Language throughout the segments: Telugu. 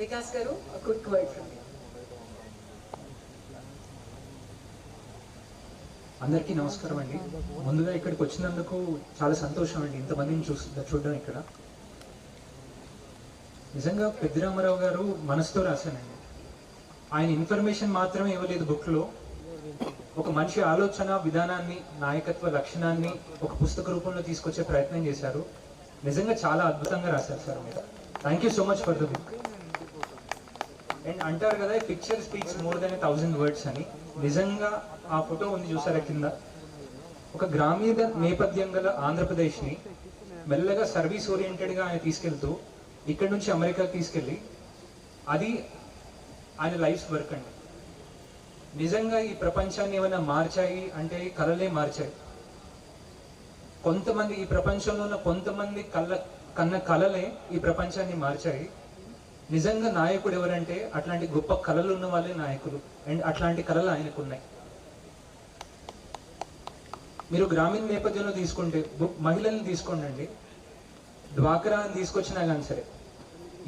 వికాస్ గారు క్విక్ వర్డ్ ఫ్రమ్ అందరికీ నమస్కారం అండి. ముందుగా ఇక్కడికి వచ్చినందుకు చాలా సంతోషం అండి. ఇంతమందిని చూ చూడడం ఇక్కడ. నిజంగా పెద్దిరామారావు గారు మనసుతో రాశానండి ఆయన ఇన్ఫర్మేషన్ మాత్రమే ఇవ్వలేదు బుక్లో. ఒక మనిషి ఆలోచన విధానాన్ని నాయకత్వ లక్షణాన్ని ఒక పుస్తక రూపంలో తీసుకొచ్చే ప్రయత్నం చేశారు. నిజంగా చాలా అద్భుతంగా రాశారు సార్ మీరు. Thank you so much for the book and అంటారు కదా picture speaks more than thousand words అని. నిజంగా ఆ ఫోటో ఉంది చూసారా కింద? ఒక గ్రామీణ నేపథ్యం గల ఆంధ్రప్రదేశ్ని మెల్లగా సర్వీస్ ఓరియంటెడ్గా ఆయన తీసుకెళ్తూ ఇక్కడ నుంచి అమెరికా తీసుకెళ్ళి అది ఆయన లైఫ్ వర్క్ అండి. నిజంగా ఈ ప్రపంచాన్ని ఏమైనా మార్చాయి అంటే కళలే మార్చాయి. కొంతమంది ఈ ప్రపంచంలో ఉన్న కొంతమంది కళ్ళ కన్న కళలే ఈ ప్రపంచాన్ని మార్చాయి. నిజంగా నాయకుడు ఎవరంటే అట్లాంటి గొప్ప కళలు ఉన్న వాళ్ళే నాయకులు. అండ్ అట్లాంటి కళలు ఆయనకు ఉన్నాయి మీరు గ్రామీణ నేపథ్యంలో తీసుకుంటే మహిళల్ని తీసుకోండి డ్వాక్రా అని తీసుకొచ్చినా కానీ సరే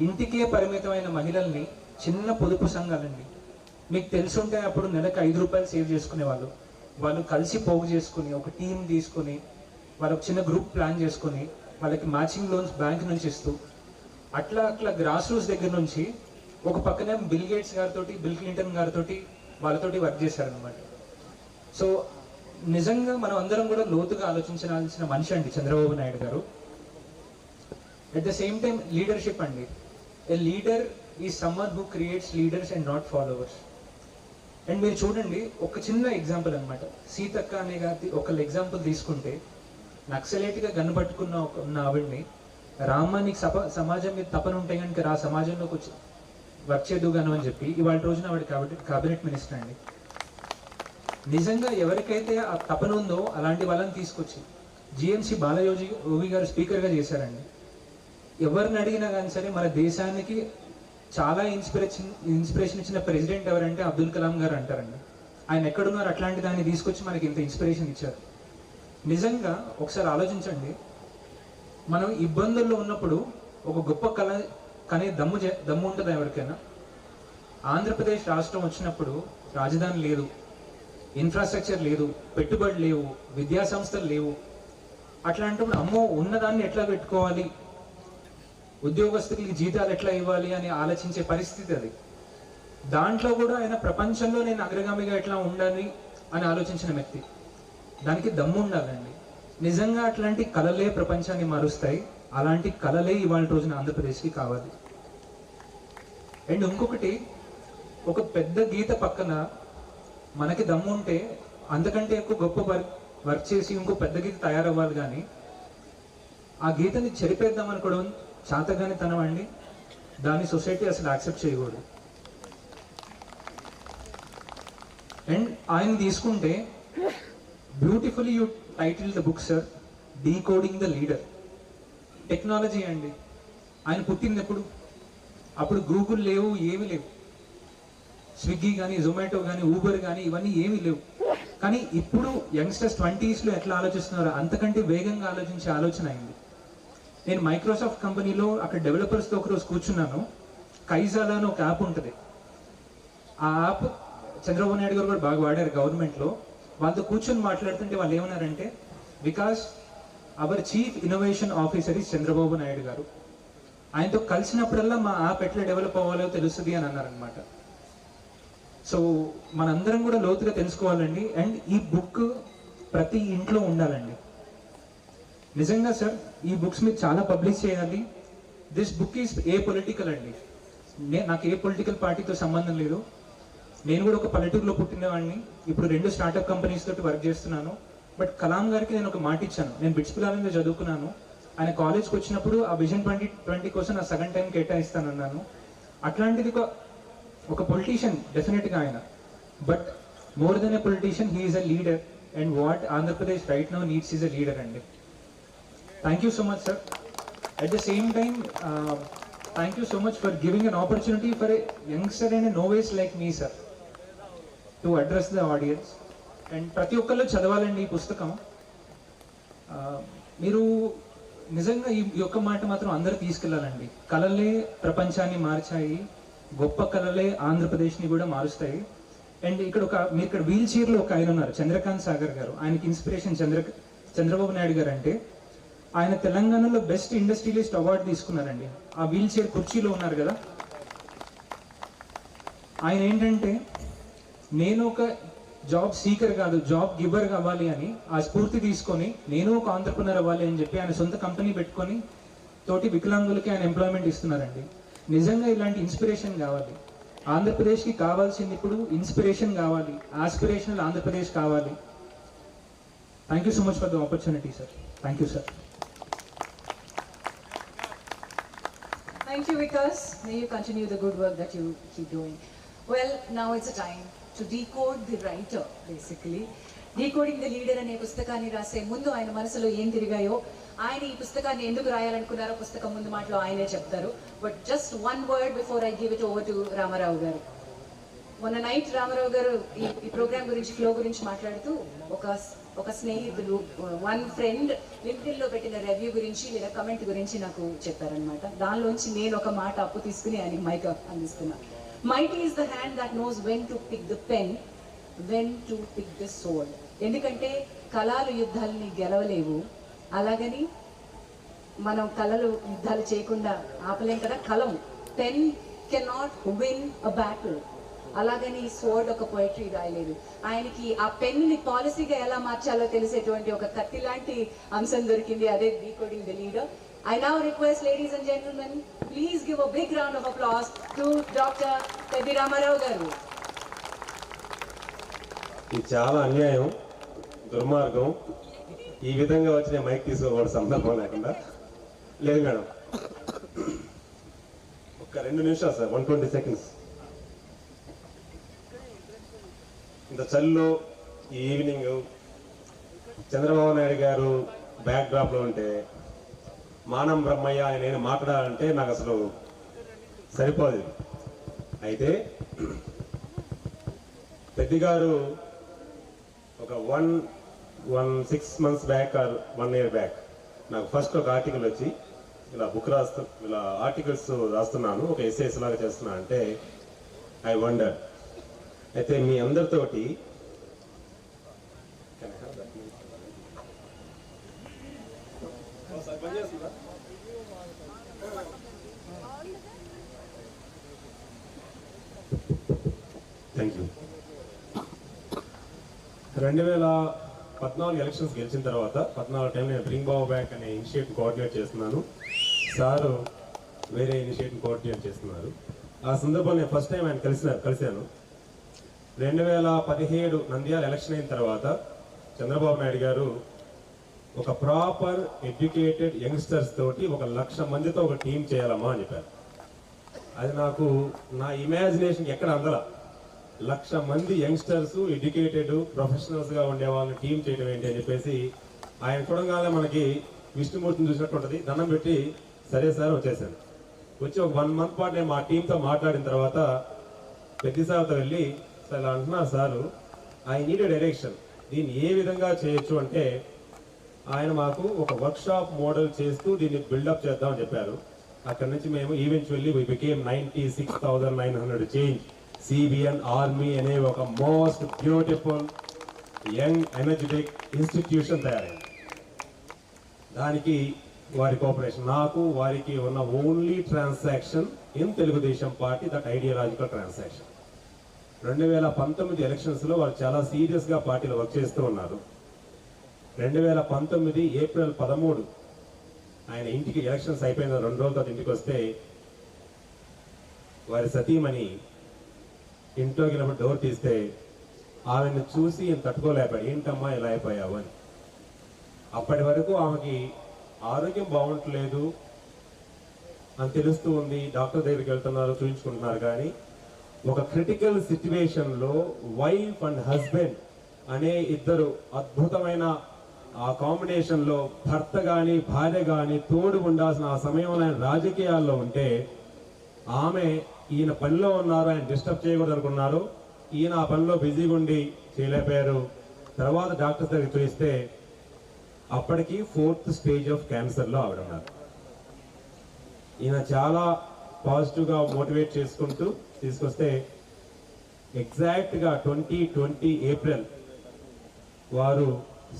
ఇంటికే పరిమితమైన మహిళల్ని చిన్న పొదుపు సంఘాలండి. మీకు తెలుసుంటే అప్పుడు నెలకు ఐదు రూపాయలు సేవ్ చేసుకునే వాళ్ళు వాళ్ళు కలిసి పోగు చేసుకుని ఒక టీం తీసుకుని వాళ్ళకి చిన్న గ్రూప్ ప్లాన్ చేసుకుని వాళ్ళకి మ్యాచింగ్ లోన్స్ బ్యాంక్ నుంచి ఇస్తూ అట్లా అట్లా గ్రాస్ రూట్స్ దగ్గర నుంచి ఒక పక్కనే బిల్ గేట్స్ గారితో బిల్ క్లింటన్ గారితో వాళ్ళతోటి వర్క్ చేశారనమాట సో నిజంగా మనం అందరం కూడా లోతుగా ఆలోచించాల్సిన మనిషి అండి Chandrababu Naidu garu. At the same time leadership అండి. A leader is someone who creates leaders and not followers and మీరు చూడండి ఒక చిన్న ఎగ్జాంపుల్ అనమాట సీతక్క అనే గారి ఒక ఎగ్జాంపుల్ తీసుకుంటే నక్సలేట్గా గన్ పట్టుకున్న ఒక ఉన్న ఆవిడ్ని రామ్మ నీకు సప సమాజం మీద తపన ఉంటే కనుక రా సమాజంలోకి వచ్చి వర్క్ చేద్దుగాను అని చెప్పి ఇవాళ రోజున ఆవిడ కాబినెట్ కాబినెట్ మినిస్టర్ అండి. నిజంగా ఎవరికైతే ఆ తపన ఉందో అలాంటి వాళ్ళని తీసుకొచ్చి జిఎంసీ బాలయోజి ఓవి గారు స్పీకర్గా చేశారండి. ఎవరిని అడిగినా కానీ సరే మన దేశానికి చాలా ఇన్స్పిరేషన్ ఇన్స్పిరేషన్ ఇచ్చిన ప్రెసిడెంట్ ఎవరంటే అబ్దుల్ కలాం గారు అంటారండి. ఆయన ఎక్కడున్నారు అట్లాంటి దాన్ని తీసుకొచ్చి మనకి ఇంత ఇన్స్పిరేషన్ ఇచ్చారు. నిజంగా ఒకసారి ఆలోచించండి. మనం ఇబ్బందుల్లో ఉన్నప్పుడు ఒక గొప్ప కళ కనే దమ్ము దమ్ము ఉంటుందా ఎవరికైనా? ఆంధ్రప్రదేశ్ రాష్ట్రం వచ్చినప్పుడు రాజధాని లేదు ఇన్ఫ్రాస్ట్రక్చర్ లేదు పెట్టుబడి లేవు విద్యా సంస్థలు లేవు. అట్లాంటప్పుడు అమ్మో ఉన్నదాన్ని ఎట్లా పెట్టుకోవాలి? ఉద్యోగస్తులకి జీతాలు ఎట్లా ఇవ్వాలి అని ఆలోచించే పరిస్థితి అది. దాంట్లో కూడా ఆయన ప్రపంచంలో నేను అగ్రగామిగా ఎట్లా ఉండాలి అని ఆలోచించిన వ్యక్తి. దానికి దమ్ము ఉండాలండి. నిజంగా అట్లాంటి కళలే ప్రపంచాన్ని మారుస్తాయి. అలాంటి కళలే ఇవాళ రోజున ఆంధ్రప్రదేశ్కి కావాలి. అండ్ ఇంకొకటి ఒక పెద్ద గీత పక్కన మనకి దమ్ము ఉంటే అంతకంటే ఎక్కువ గొప్ప వర్క్ వర్క్ చేసి ఇంకో పెద్ద గీత తయారవ్వాలి కానీ ఆ గీతని చెరిపేద్దాం అనుకోవడం చాతగాని తనం అండి. దాన్ని సొసైటీ అసలు యాక్సెప్ట్ చేయకూడదు. అండ్ ఆయన తీసుకుంటే beautifully you title the book sir decoding the leader technology అండి. ఆయన పుట్టింది ఎప్పుడు అప్పుడు గూగుల్ లేవు ఏమీ లేవు. స్విగ్గీ కానీ జొమాటో కానీ ఊబర్ కానీ ఇవన్నీ ఏమీ లేవు. కానీ ఇప్పుడు యంగ్స్టర్స్ ట్వంటీస్లో ఎట్లా ఆలోచిస్తున్నారో అంతకంటే వేగంగా ఆలోచించే ఆలోచన అయింది. నేను మైక్రోసాఫ్ట్ కంపెనీలో అక్కడ డెవలపర్స్తో ఒకరోజు కూర్చున్నాను. కైజాలా అని ఒక యాప్ ఉంటుంది. ఆ యాప్ చంద్రబాబు నాయుడు గారు కూడా బాగా వాడారు గవర్నమెంట్లో. వాళ్ళతో కూర్చొని మాట్లాడుతుంటే వాళ్ళు ఏమన్నారంటే because our chief innovation officer is Chandrababu Naidu garu. ఆయనతో కలిసినప్పుడల్లా మా యాప్ ఎట్లా డెవలప్ అవ్వాలో తెలుస్తుంది అని అన్నారనమాట సో మనందరం కూడా లోతుగా తెలుసుకోవాలండి. అండ్ ఈ బుక్ ప్రతి ఇంట్లో ఉండాలండి. నిజంగా సార్ ఈ బుక్స్ మీరు చాలా పబ్లిష్ చేయాలి. This book is a political అండి నాకు ఏ పొలిటికల్ పార్టీతో సంబంధం లేదు. నేను కూడా ఒక పల్లెటూరులో పుట్టినవాడిని. ఇప్పుడు రెండు స్టార్టప్ కంపెనీస్ తోటి వర్క్ చేస్తున్నాను. బట్ కలాం గారికి నేను ఒక మాట ఇచ్చాను. నేను బిట్స్ పిల్లలంలో చదువుకున్నాను. ఆయన కాలేజ్కి వచ్చినప్పుడు ఆ విజన్ ట్వంటీ ట్వంటీ కోసం నా సగం టైం కేటాయిస్తానన్నాను. అట్లాంటిది ఒక ఒక పొలిటీషియన్ డెఫినెట్గా ఆయన. But more than a politician he's a leader and what Andhra Pradesh right now needs is a leader అండి. Thank you so much sir at the same time thank you so much for giving an opportunity for a youngster and నోవేస్ like me sir to address the audience and ప్రతి ఒక్కళ్ళు చదవాలండి ఈ పుస్తకం. మీరు నిజంగా ఈ యొక్క మాట మాత్రం అందరూ తీసుకెళ్ళాలండి కళలే ప్రపంచాన్ని మార్చాయి. గొప్ప కళలే ఆంధ్రప్రదేశ్ని కూడా మారుస్తాయి. అండ్ ఇక్కడ ఒక మీరు ఇక్కడ వీల్ చైర్లో ఒక ఆయన ఉన్నారు చంద్రకాంత్ సాగర్ గారు. ఆయనకి ఇన్స్పిరేషన్ చంద్ర చంద్రబాబు నాయుడు గారు అంటే ఆయన తెలంగాణలో బెస్ట్ ఇండస్ట్రియలిస్ట్ అవార్డు తీసుకున్నారండి. ఆ వీల్ చైర్ కుర్చీలో ఉన్నారు కదా. ఆయన ఏంటంటే నేను ఒక జాబ్ సీకర్ కాదు జాబ్ గివర్ అవ్వాలి అని ఆ స్ఫూర్తి తీసుకొని నేను ఒక ఆంటర్ప్రినర్ అవ్వాలి అని చెప్పి ఆయన సొంత కంపెనీ పెట్టుకొని తోటి వికలాంగులకి ఆయన ఎంప్లాయ్మెంట్ ఇస్తున్నారండి. నిజంగా ఇలాంటి ఇన్స్పిరేషన్ కావాలి. ఆంధ్రప్రదేశ్కి కావాల్సింది ఇప్పుడు ఇన్స్పిరేషన్ కావాలి. ఆస్పిరేషనల్ ఆంధ్రప్రదేశ్ కావాలి. Thank you so much for the opportunity sir thank you sir Thank you, Vikas. May you continue the good work that you keep doing. Well, now it's a time. To decode the writer basically. Decoding the leader అనే పుస్తకాన్ని రాసే ముందు ఆయన మనసులో ఏం తిరిగాయో ఆయన ఈ పుస్తకాన్ని ఎందుకు రాయాలనుకున్నారో పుస్తకం ముందు మాటలో ఆయనే చెప్తారు. But just one word before I give it over to Ramarao garu. మొన్న నైట్ రామారావు గారు ఈ ఈ ప్రోగ్రామ్ గురించి ఫ్లో గురించి మాట్లాడుతూ ఒక ఒక స్నేహితులు వన్ ఫ్రెండ్ లింక్డిన్లో పెట్టిన రివ్యూ గురించి లేదా కమెంట్ గురించి నాకు చెప్పారనమాట దానిలోంచి నేను ఒక మాట అప్పు తీసుకుని ఆయనకి మైక్ అందిస్తున్నాను might is the hand that knows when to pick the pen when to pick the sword ఎందుకంటే కళాలు యుద్ధాలని గెలవలేవు. అలాగని మనం కళలు యుద్ధాలు చేయకుండా ఆపలేం కదా? కలం pen cannot win a battle అలాగని సోర్డ్ ఒక పోయిటరీ రాయలేదు. ఆయనకి ఆ పెన్నుని పాలసీగా ఎలా మార్చాలో తెలిసేటువంటి ఒక కత్తి లాంటి అంశం దొరికింది. అదే decoding the leader I now request ladies and gentlemen, please give a big round of applause to Dr. Teddy Ramarao గారు ఇది చాలా అన్యాయం దుర్మార్గం ఈ విధంగా వచ్చిన మైక్ తీసుకోకూడదు సందర్భం లేకుండా. లేదు మేడం. ఒక రెండు నిమిషాలు సార్ వన్ ట్వంటీ సెకండ్స్ ఇంత చల్లు ఈవినింగ్ చంద్రబాబు నాయుడు గారు బ్యాక్ డ్రాప్లో ఉంటే మానం బ్రహ్మయ్య అని నేను మాట్లాడాలంటే నాకు అసలు సరిపోదు. అయితే పెద్దిగారు ఒక one one six months back or one year back నాకు ఫస్ట్ ఒక ఆర్టికల్ వచ్చి ఇలా బుక్ రాస్తు ఇలా ఆర్టికల్స్ రాస్తున్నాను ఒక ఎస్ఏస్ లాగా చేస్తున్నా అంటే ఐ వండర్ అయితే మీ అందరితోటి థ్యాంక్ యూ రెండు వేల పద్నాలుగు ఎలక్షన్స్ గెలిచిన తర్వాత పద్నాలుగు టైం నేను బ్రింగ్ బాబు బ్యాక్ అనే ఇనిషియేటివ్ కోఆర్డినేట్ చేస్తున్నాను. సారు వేరే ఇనిషియేటివ్ కోఆర్డినేట్ చేస్తున్నారు. ఆ సందర్భంలో నేను ఫస్ట్ టైం ఆయన కలిసిన కలిశాను. రెండు వేల పదిహేడు నంద్యాల ఎలక్షన్ అయిన తర్వాత చంద్రబాబు నాయుడు గారు ఒక ప్రాపర్ ఎడ్యుకేటెడ్ యంగ్స్టర్స్ తోటి ఒక లక్ష మందితో ఒక టీం చేయాలమ్మా అని చెప్పారు. అది నాకు నా ఇమాజినేషన్ ఎక్కడ అందల. లక్ష మంది యంగ్స్టర్స్ ఎడ్యుకేటెడ్ ప్రొఫెషనల్స్గా ఉండే వాళ్ళని టీం చేయడం ఏంటి అని చెప్పేసి ఆయన చూడంగానే మనకి విష్ణుమూర్తిని చూసినట్టు ఉంటుంది దండం పెట్టి సరే సార్ వచ్చేసాను వచ్చి ఒక వన్ మంత్ పాటు నేను మా టీంతో మాట్లాడిన తర్వాత పెద్ద సార్తో వెళ్ళి సార్ అంటున్నా సారు ఐ నీడ్ డైరెక్షన్ దీన్ని ఏ విధంగా చేయొచ్చు అంటే ఆయన మాకు ఒక వర్క్షాప్ మోడల్ చేస్తూ దీన్ని బిల్డప్ చేద్దామని చెప్పారు. అక్కడ నుంచి మేము eventually we became ninety six thousand nine hundred change CBN army అనే ఒక most beautiful young energetic institution తయారైంది. దానికి వారి కోఆపరేషన్ నాకు వారికి ఉన్న only transaction in Telugu Desam party that ideological transaction రెండు వేల పంతొమ్మిది ఎలక్షన్స్లో వారు చాలా సీరియస్గా పార్టీలో వర్క్ చేస్తూ ఉన్నారు. రెండు వేల పంతొమ్మిది ఏప్రిల్ పదమూడు ఆయన ఇంటికి ఎలక్షన్స్ అయిపోయిన రెండు రోజుల తర్వాత ఇంటికి వస్తే వారి సతీమణి ఇంట్లోకి వెళ్ళినప్పుడు డోర్ తీస్తే ఆమెను చూసి ఈయన తట్టుకోలేకపోయాడు ఏంటమ్మా ఇలా అయిపోయావు అని. అప్పటి వరకు ఆమెకి ఆరోగ్యం బాగుంటలేదు అని తెలుస్తూ ఉంది. డాక్టర్ దగ్గరికి వెళ్తున్నారు చూపించుకుంటున్నారు కానీ ఒక క్రిటికల్ సిచ్యువేషన్లో వైఫ్ అండ్ హస్బెండ్ అనే ఇద్దరు అద్భుతమైన ఆ కాంబినేషన్లో భర్త కానీ భార్య కానీ తోడు ఉండాల్సిన ఆ సమయంలో ఆయన రాజకీయాల్లో ఉంటే ఆమె ఈయన పనిలో ఉన్నారు ఆయన డిస్టర్బ్ చేయకూడదు అనుకున్నారు ఈయన ఆ పనిలో బిజీగా ఉండి చేయలేకపోయారు. తర్వాత డాక్టర్స్ దగ్గరికి చూస్తే అప్పటికి ఫోర్త్ స్టేజ్ ఆఫ్ క్యాన్సర్లో ఆవిడ ఉన్నారు. ఈయన చాలా పాజిటివ్గా మోటివేట్ చేసుకుంటూ తీసుకొస్తే ఎగ్జాక్ట్గా ట్వంటీ ట్వంటీ ఏప్రిల్ వారు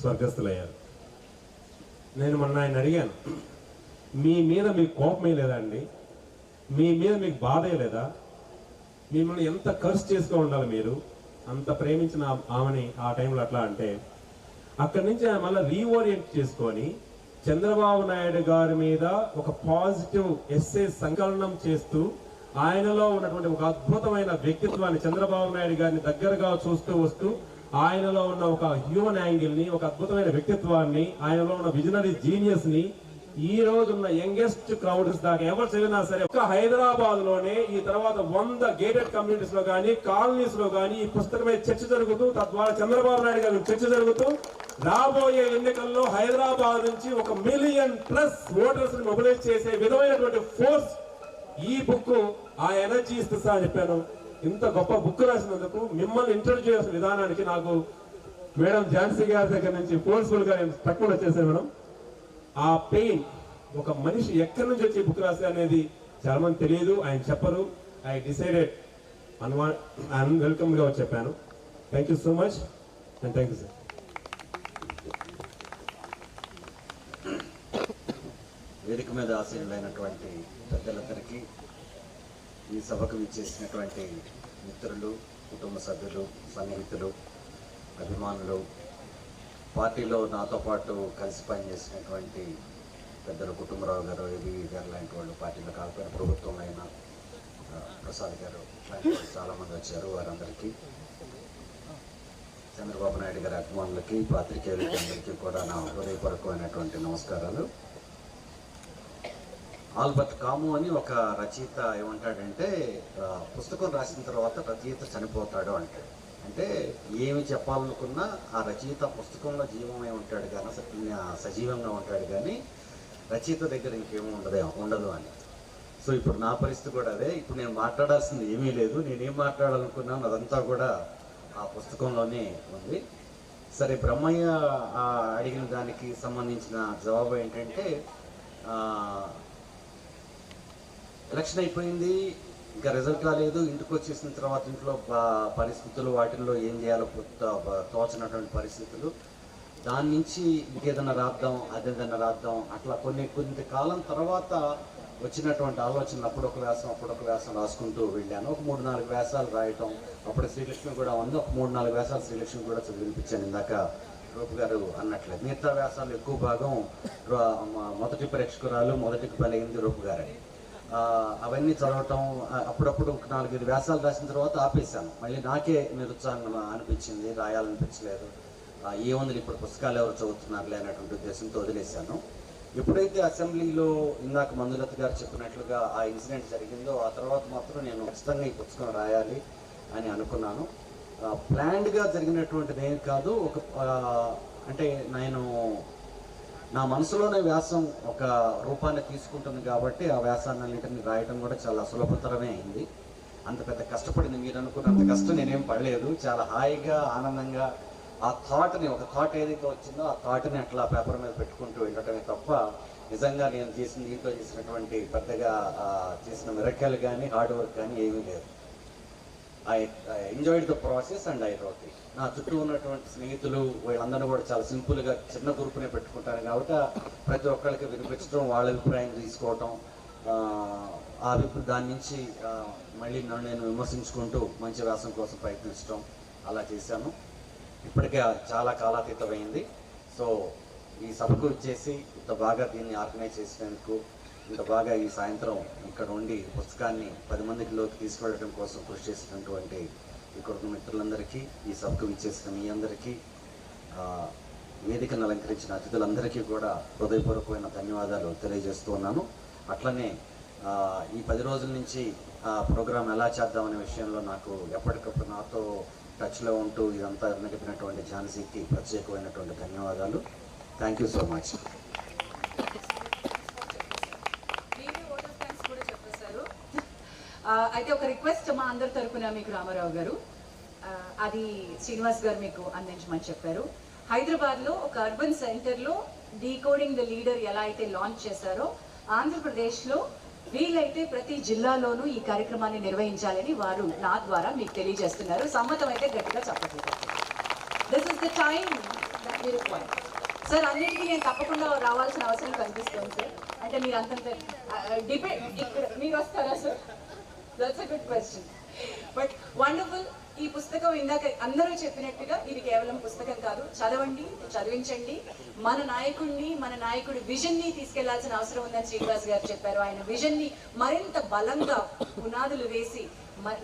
స్వర్గస్థులయ్యారు. నేను మొన్న ఆయన అడిగాను మీ మీద మీకు కోపమే లేదా అండి? మీ మీద మీకు బాధే లేదా? మిమ్మల్ని ఎంత ఖర్చు చేసుకో ఉండాలి మీరు? అంత ప్రేమించిన ఆమెని ఆ టైంలో అట్లా అంటే అక్కడి నుంచి ఆయన మళ్ళీ రీఓరియంట్ చేసుకొని చంద్రబాబు నాయుడు గారి మీద ఒక పాజిటివ్ ఎస్సే సంకలనం చేస్తూ ఆయనలో ఉన్నటువంటి ఒక అద్భుతమైన వ్యక్తిత్వాన్ని చంద్రబాబు నాయుడు గారిని దగ్గరగా చూస్తూ వస్తూ ఆయనలో ఉన్న ఒక హ్యూమన్ యాంగిల్ని ఒక అద్భుతమైన వ్యక్తిత్వాన్ని ఆయనలో ఉన్న విజనరీ జీనియస్ని ఈ రోజున్న యంగెస్ట్ క్రౌడ్స్ దాకా ఎవరు చదివినా సరే ఒక్క హైదరాబాద్లోనే ఈ తర్వాత వంద గేటెడ్ కమ్యూనిటీస్లో కానీ కాలనీస్లో కానీ ఈ పుస్తకమే చర్చ జరుగుతూ తద్వారా చంద్రబాబు నాయుడు గారి చర్చ జరుగుతూ రాబోయే ఎన్నికల్లో హైదరాబాద్ నుంచి ఒక మిలియన్ ప్లస్ ఓటర్స్ని మొబిలైజ్ చేసే విధమైనటువంటి ఫోర్స్ ఈ బుక్ ఆ ఎనర్జీ ఇస్తా అని చెప్పాను. ఇంత గొప్ప బుక్ రాసినందుకు మిమ్మల్ని ఇంట్రడ్యూస్ చేసిన విధానానికి నాకు మేడం ఝాన్సీ గారి దగ్గర నుంచి ఫోర్స్ఫుల్గా నేను తక్కువ వచ్చేసాను మేడం. ఆ పెయిన్ ఒక మనిషి ఎక్కడి నుంచి వచ్చి బుక్ రాసే అనేది చాలా మంది తెలియదు ఆయన చెప్పరు. ఐ డిసైడెడ్ అన్వా అన్వెల్కమ్గా చెప్పాను. Thank you so much and thank you sir వేదిక మీద ఆశీనులైనటువంటి పెద్దలందరికీ ఈ సభకు విచ్చేసినటువంటి మిత్రులు కుటుంబ సభ్యులు సన్నిహితులు అభిమానులు పార్టీలో నాతో పాటు కలిసి పనిచేసినటువంటి పెద్దలు కుటుంబరావు గారు ఏబీవీ గారు లాంటి వాళ్ళు పార్టీలో కాకపోయిన ప్రభుత్వంలో అయినా ప్రసాద్ గారు చాలామంది వచ్చారు వారందరికీ. చంద్రబాబు నాయుడు గారి అభిమానులకి పాత్రికేయులకి అందరికీ కూడా నా హృదయపూర్వకమైనటువంటి నమస్కారాలు. ఆల్బర్ట్ కాము అని ఒక రచయిత ఏమంటాడంటే పుస్తకం రాసిన తర్వాత రచయిత చనిపోతాడు అంటాడు. అంటే ఏమి చెప్పాలనుకున్నా ఆ రచయిత పుస్తకంలో జీవమై ఉంటాడు కానీ సజీవంగా ఉంటాడు కానీ రచయిత దగ్గర ఇంకేమీ ఉండదు ఉండదు అని. సో ఇప్పుడు నా పరిస్థితి కూడా అదే. ఇప్పుడు నేను మాట్లాడాల్సింది ఏమీ లేదు. నేనేం మాట్లాడాలనుకున్నాను అదంతా కూడా ఆ పుస్తకంలోనే ఉంది. సరే బ్రహ్మయ్య ఆ, అడిగిన దానికి సంబంధించిన జవాబు ఏంటంటే ఎలక్షన్ అయిపోయింది. ఇంకా రిజల్ట్ కాలేదు ఇంటికి వచ్చేసిన తర్వాత ఇంట్లో పరిస్థితులు వాటిల్లో ఏం చేయాలో తో- తోచనటువంటి పరిస్థితులు. దాని నుంచి ఇంకేదన్నా రాద్దాం అదేదన్నా రాద్దాం అట్లా కొన్ని కొంత కాలం తర్వాత వచ్చినటువంటి ఆలోచనలు అప్పుడు ఒక వ్యాసం అప్పుడు ఒక వ్యాసం రాసుకుంటూ వెళ్ళాను. ఒక మూడు నాలుగు వ్యాసాలు రాయటం. అప్పుడు శ్రీలక్ష్మి కూడా ఉంది. ఒక మూడు నాలుగు వ్యాసాలు శ్రీలక్ష్మి కూడా చదివినిపించాను ఇందాక రూపు గారు అన్నట్లే. మిగతా వ్యాసాలు ఎక్కువ భాగం మొదటి ప్రేక్షకురాలు మొదటికి బలైంది రూపు గారే అవన్నీ చదవటం అప్పుడప్పుడు ఒక నాలుగైదు వ్యాసాలు రాసిన తర్వాత ఆపేశాను. మళ్ళీ నాకే నిరుత్సాహం అనిపించింది రాయాలనిపించలేదు. ఏముంది ఇప్పుడు పుస్తకాలు ఎవరు చదువుతున్నారులే అనేటువంటి ఉద్దేశంతో వదిలేశాను. ఎప్పుడైతే అసెంబ్లీలో ఇందాక మంజులత గారు చెప్పినట్లుగా ఆ ఇన్సిడెంట్ జరిగిందో ఆ తర్వాత మాత్రం నేను ఖచ్చితంగా ఈ పుస్తకం రాయాలి అని అనుకున్నాను. ప్లాన్డ్గా జరిగినటువంటిది ఏం కాదు ఒక అంటే నేను నా మనసులోనే వ్యాసం ఒక రూపాన్ని తీసుకుంటుంది కాబట్టి ఆ వ్యాసాన్నింటిని రాయడం కూడా చాలా సులభతరమే అయింది. అంత పెద్ద కష్టపడింది మీరు అనుకున్నంత కష్టం నేనేం పడలేదు. చాలా హాయిగా ఆనందంగా ఆ థాట్ని ఒక థాట్ ఏదైతే వచ్చిందో ఆ థాట్ని అట్లా పేపర్ మీద పెట్టుకుంటూ వెళ్ళటమే తప్ప నిజంగా నేను చేసిన దీంట్లో చేసినటువంటి పెద్దగా చేసిన మిరక్కలు కానీ హార్డ్ వర్క్ కానీ ఏమీ లేదు. I enjoyed the process and I wrote it నా చుట్టూ ఉన్నటువంటి స్నేహితులు వీళ్ళందరూ కూడా చాలా సింపుల్గా చిన్న గ్రూప్నే పెట్టుకుంటారు. కాబట్టి ప్రతి ఒక్కరికి వినిపించడం వాళ్ళ అభిప్రాయం తీసుకోవటం ఆ, అభిప్రాయం దాని నుంచి మళ్ళీ నన్ను నేను విమర్శించుకుంటూ మంచి వ్యాసం కోసం ప్రయత్నించడం అలా చేశాను. ఇప్పటికే చాలా కాలాతీతమైంది. సో ఈ సభకు వచ్చేసి ఇంత బాగా దీన్ని ఆర్గనైజ్ చేసినందుకు ఇంత బాగా ఈ సాయంత్రం ఇక్కడ ఉండి పుస్తకాన్ని పది మందికిలోకి తీసుకెళ్ళడం కోసం కృషి చేసినటువంటి ఇక్కడ ఉన్న మిత్రులందరికీ ఈ సభకు ఇచ్చేసిన మీ అందరికీ వేదికను అలంకరించిన అతిథులందరికీ కూడా హృదయపూర్వకమైన ధన్యవాదాలు తెలియజేస్తూ ఉన్నాను. అట్లనే ఈ పది రోజుల నుంచి ఆ ప్రోగ్రాం ఎలా చేద్దామనే విషయంలో నాకు ఎప్పటికప్పుడు నాతో టచ్లో ఉంటూ ఇదంతా నడిపినటువంటి ఝాన్సీకి ప్రత్యేకమైనటువంటి ధన్యవాదాలు. థ్యాంక్ యూ సో మచ్ మీరే ఓటర్ థ్యాంక్స్ కూడా చెప్పేశారు ఆ, అయితే ఒక రిక్వెస్ట్ మా అందరి తరపున మీకు రామారావు గారు. అది శ్రీనివాస్ గారు మీకు అందించమని చెప్పారు. హైదరాబాద్లో ఒక అర్బన్ సెంటర్లో డీకోడింగ్ ద లీడర్ ఎలా అయితే లాంచ్ చేశారో ఆంధ్రప్రదేశ్లో వీలైతే ప్రతి జిల్లాలోనూ ఈ కార్యక్రమాన్ని నిర్వహించాలని వారు నా ద్వారా మీకు తెలియజేస్తున్నారు. సమ్మతం అయితే గట్టిగా చెప్పట్లేదు this is the time sir అన్నింటికి నేను తప్పకుండా రావాల్సిన అవసరం కనిపిస్తుంది సార్ అంటే మీరు అంతంత డిబేట్ ఇక్కడ మీరు వస్తారా sir that's a good question but wonderful ఈ పుస్తకం ఇందాక అందరూ చెప్పినట్టుగా ఇది కేవలం పుస్తకం కాదు. చదవండి చదివించండి. మన నాయకుడిని మన నాయకుడి విజన్ని తీసుకెళ్ళాల్సిన అవసరం ఉందని శ్రీనివాస్ గారు చెప్పారు. ఆయన విజన్ని మరింత బలంగా పునాదులు వేసి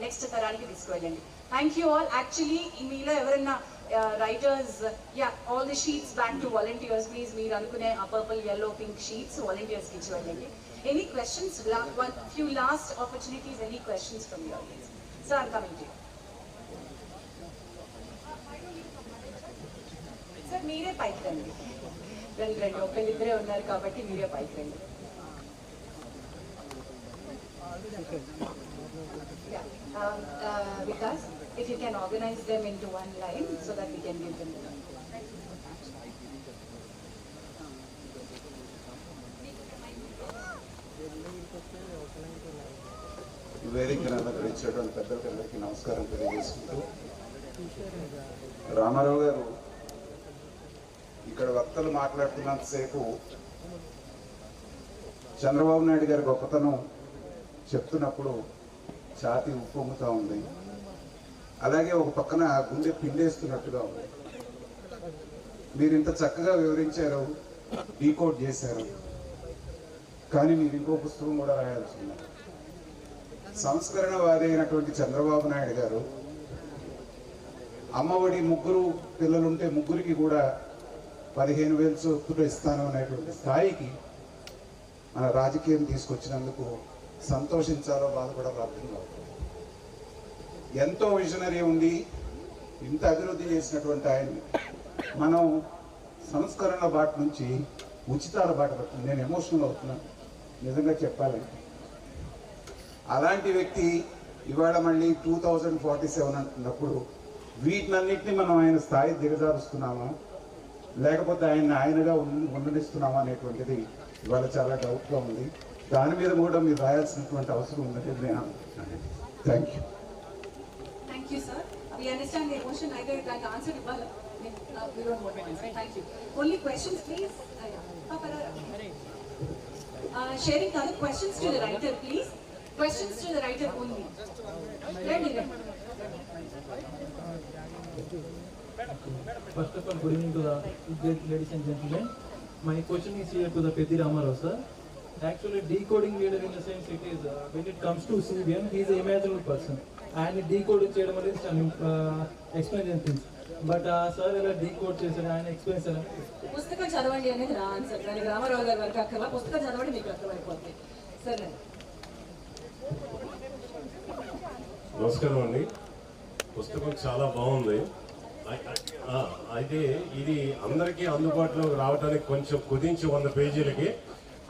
నెక్స్ట్ తరానికి తీసుకువెళ్ళండి. థ్యాంక్ యూ ఆల్ యాక్చువల్లీ మీలో ఎవరైనా writers ya all the sheets back to volunteers please మీరు అనుకునే ఆ పర్పుల్ ఎల్లో పింక్ షీట్స్ వాలంటీర్స్కి ఇచ్చి వెళ్ళండి. Any questions one few last opportunities any questions from your audience sir I'm coming to sir మీరే పైకి రండి రండి రండి ఒకళ్ళిద్దరే ఉన్నారు కాబట్టి మీరే పైకి రండి Yeah, um, uh, Vikas, if you can organize them into one line so that we can give them the. అలంకరించేటువంటి పెద్దలకి అందరికీ నమస్కారం తెలియజేసుకుంటూ రామారావు గారు ఇక్కడ వక్తలు మాట్లాడుతున్నంతసేపు చంద్రబాబు నాయుడు గారి గొప్పతనం చెప్తున్నప్పుడు ఛాతి ఉప్పొంగుతూ ఉంది అలాగే ఒక పక్కన గుండె పిండేస్తున్నట్టుగా ఉంది మీరు ఇంత చక్కగా వివరించారు డీకోడ్ చేశారు కానీ మీరు ఇంకో పుస్తకం కూడా రాయాల్సి ఉంది. సంస్కరణవాది అయినటువంటి చంద్రబాబు నాయుడు గారు అమ్మఒడి ముగ్గురు పిల్లలుంటే ముగ్గురికి కూడా పదిహేను వేలు చొప్పున ఇస్తాను అనేటువంటి స్థాయికి మన రాజకీయం తీసుకొచ్చినందుకు సంతోషించాలో బాధపడాలో అర్థం కాదు ఎంతో విజనరీ ఉండి ఇంత అభివృద్ధి చేసినటువంటి ఆయన్ని మనం సంస్కరణ బాట నుంచి ఉచితాల బాట పడుతుంది నేను ఎమోషనల్ అవుతున్నాను. నిజంగా చెప్పాలంటే అలాంటి వ్యక్తి ఇవాళ మళ్ళీ టూ థౌజండ్ ఫార్టీ సెవెన్ అంటున్నప్పుడు వీటినన్నింటినీ మనం ఆయన స్థాయి దిగజారుస్తున్నామా లేకపోతే ఆయన ఆయనగా ఉండనిస్తున్నామా అనేటువంటిది ఇవాళ చాలా డౌట్గా ఉంది దాని మీద కూడా మీరు రాయాల్సినటువంటి అవసరం ఉందని నేను thank you Thank you, sir. We understand the emotion. Either you can answer it Uh, we don't want to answer. Thank you. Only questions, please. Uh, yeah. Uh, sharing other questions to the writer, please. Questions to the writer only. Ready. First of all, good evening to the great ladies and gentlemen. My question is here to the Pedi Ramarao sir. Actually, decoding leader in the sense it is uh, when it comes to CBM, he is an imaginable person. And decoding చేయడం అనేది చాలా ఎక్స్ప్లెయిన్ థింగ్స్ బట్ సార్ ఎలా డీకోడ్ చేశాడు ఆయన ఎక్స్ప్లెయిన్ చేశారు. పుస్తకం చదవండి అనేది నా ఆన్సర్. దానికి రామారావు గారి వరకు అక్కర్లా. పుస్తకం చదవండి మీకు అర్థమైపోతుంది సరే నమస్కారం అండి. పుస్తకం చాలా బాగుంది. ఆ, అయితే ఇది అందరికీ అందుబాటులోకి రావడానికి కొంచెం కుదించి వంద పేజీలకి.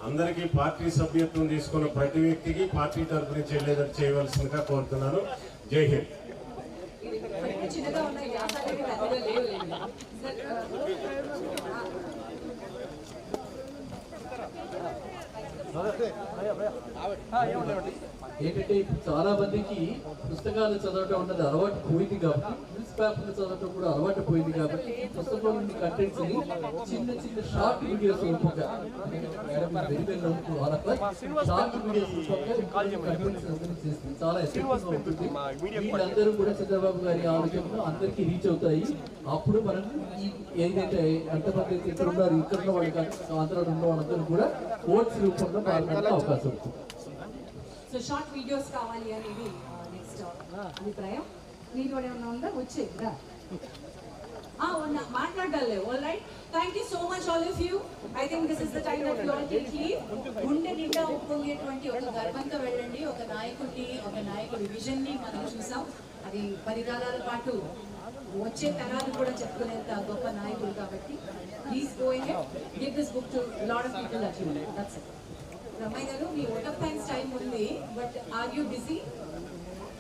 అందరికీ పార్టీ సభ్యత్వం తీసుకున్న ప్రతి వ్యక్తికి పార్టీ తరఫు నుంచి వెళ్ళేటట్టు చేయవలసిందిగా కోరుతున్నాను. జై హింద్. చిన్నగా పెద్దగా లేవు ఏంటంటే చాలా మందికి పుస్తకాలు చదవటం అన్నది అలవాటు పోయింది కాబట్టి పేపర్లు చదవటం కూడా అలవాటు పోయింది కాబట్టి ఈ పుస్తకంలోని కంటెంట్స్ని చిన్న చిన్న షార్ట్ వీడియోస్ రూపంగా షార్ట్ వీడియోస్ రూపంగా చాలా ఎఫెక్టివ్ ఉంటుంది. వీళ్ళందరూ కూడా చంద్రబాబు గారి ఆలోచనలు అందరికీ రీచ్ అవుతాయి. అప్పుడు మనం ఈ ఏదైతే ఎంతమంది అయితే ఇక్కడ ఉన్నారు ఇక్కడ ఉన్న వాళ్ళు కానీ ఆంధ్రాలో ఉన్న వాళ్ళందరూ కూడా ఓట్స్ రూపంలో పాల్గొనే అవకాశం ఉంటుంది. సో షార్ట్ వీడియోస్ కావాలి అనేది uh, నెక్స్ట్ uh, అభిప్రాయం. నీటి కూడా ఏమన్నా ఉందా? వచ్చే ఉన్నా మాట్లాడాలి all right thank you so much all of you I think this is the time that you all take leave గుండె నిండా ఉప్పొంగేటువంటి ఒక గర్వంతో వెళ్ళండి. ఒక నాయకుడిని ఒక నాయకుడి విజన్ని మనం చూసాం. అది పది కాలాల పాటు వచ్చే తరాలు కూడా చెప్పుకునేంత గొప్ప నాయకుడు కాబట్టి please go give this book to lot of people that you that's Ramayya garu me vote of thanks time ఉంది బట్ ఆర్ యూ బిజీ